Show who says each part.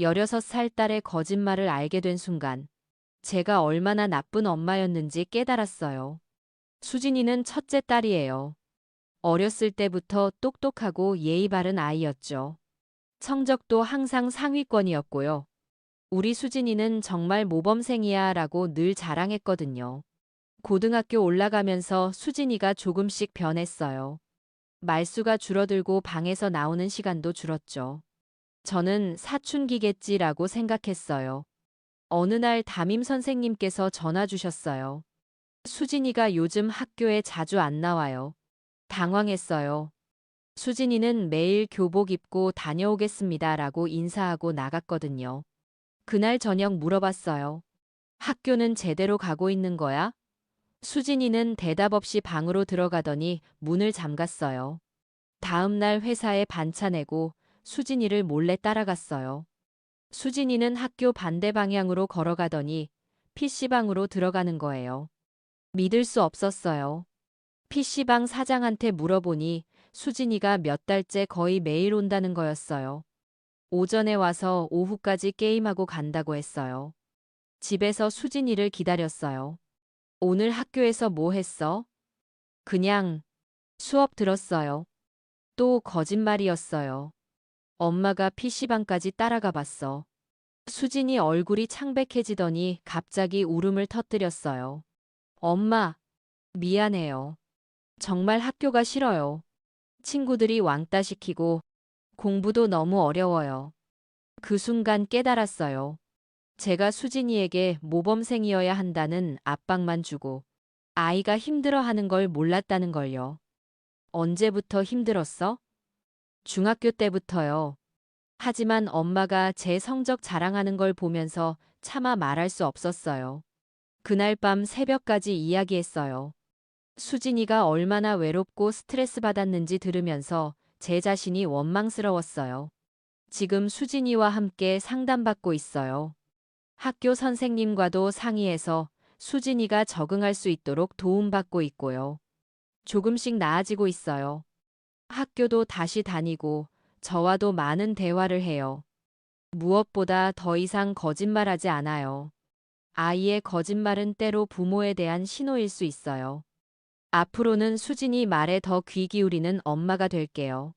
Speaker 1: 16살 딸의 거짓말을 알게 된 순간 제가 얼마나 나쁜 엄마였는지 깨달았어요. 수진이는 첫째 딸이에요. 어렸을 때부터 똑똑하고 예의 바른 아이였죠. 성적도 항상 상위권이었고요. 우리 수진이는 정말 모범생이야 라고 늘 자랑했거든요. 고등학교 올라가면서 수진이가 조금씩 변했어요. 말수가 줄어들고 방에서 나오는 시간도 줄었죠. 저는 사춘기겠지라고 생각했어요. 어느 날 담임 선생님께서 전화 주셨어요. 수진이가 요즘 학교에 자주 안 나와요. 당황했어요. 수진이는 매일 교복 입고 다녀오겠습니다 라고 인사하고 나갔거든요. 그날 저녁 물어봤어요. 학교는 제대로 가고 있는 거야? 수진이는 대답 없이 방으로 들어가더니 문을 잠갔어요. 다음 날 회사에 반차 내고 수진이를 몰래 따라갔어요. 수진이는 학교 반대 방향으로 걸어가더니 PC방으로 들어가는 거예요. 믿을 수 없었어요. PC방 사장한테 물어보니 수진이가 몇 달째 거의 매일 온다는 거였어요. 오전에 와서 오후까지 게임하고 간다고 했어요. 집에서 수진이를 기다렸어요. 오늘 학교에서 뭐 했어? 그냥 수업 들었어요. 또 거짓말이었어요. 엄마가 PC방까지 따라가 봤어. 수진이 얼굴이 창백해지더니 갑자기 울음을 터뜨렸어요. 엄마, 미안해요. 정말 학교가 싫어요. 친구들이 왕따 시키고 공부도 너무 어려워요. 그 순간 깨달았어요. 제가 수진이에게 모범생이어야 한다는 압박만 주고 아이가 힘들어하는 걸 몰랐다는 걸요. 언제부터 힘들었어? 중학교 때부터요. 하지만 엄마가 제 성적 자랑하는 걸 보면서 차마 말할 수 없었어요. 그날 밤 새벽까지 이야기했어요. 수진이가 얼마나 외롭고 스트레스 받았는지 들으면서 제 자신이 원망스러웠어요. 지금 수진이와 함께 상담받고 있어요. 학교 선생님과도 상의해서 수진이가 적응할 수 있도록 도움받고 있고요. 조금씩 나아지고 있어요. 학교도 다시 다니고 저와도 많은 대화를 해요. 무엇보다 더 이상 거짓말하지 않아요. 아이의 거짓말은 때로 부모에 대한 신호일 수 있어요. 앞으로는 수진이 말에 더 귀 기울이는 엄마가 될게요.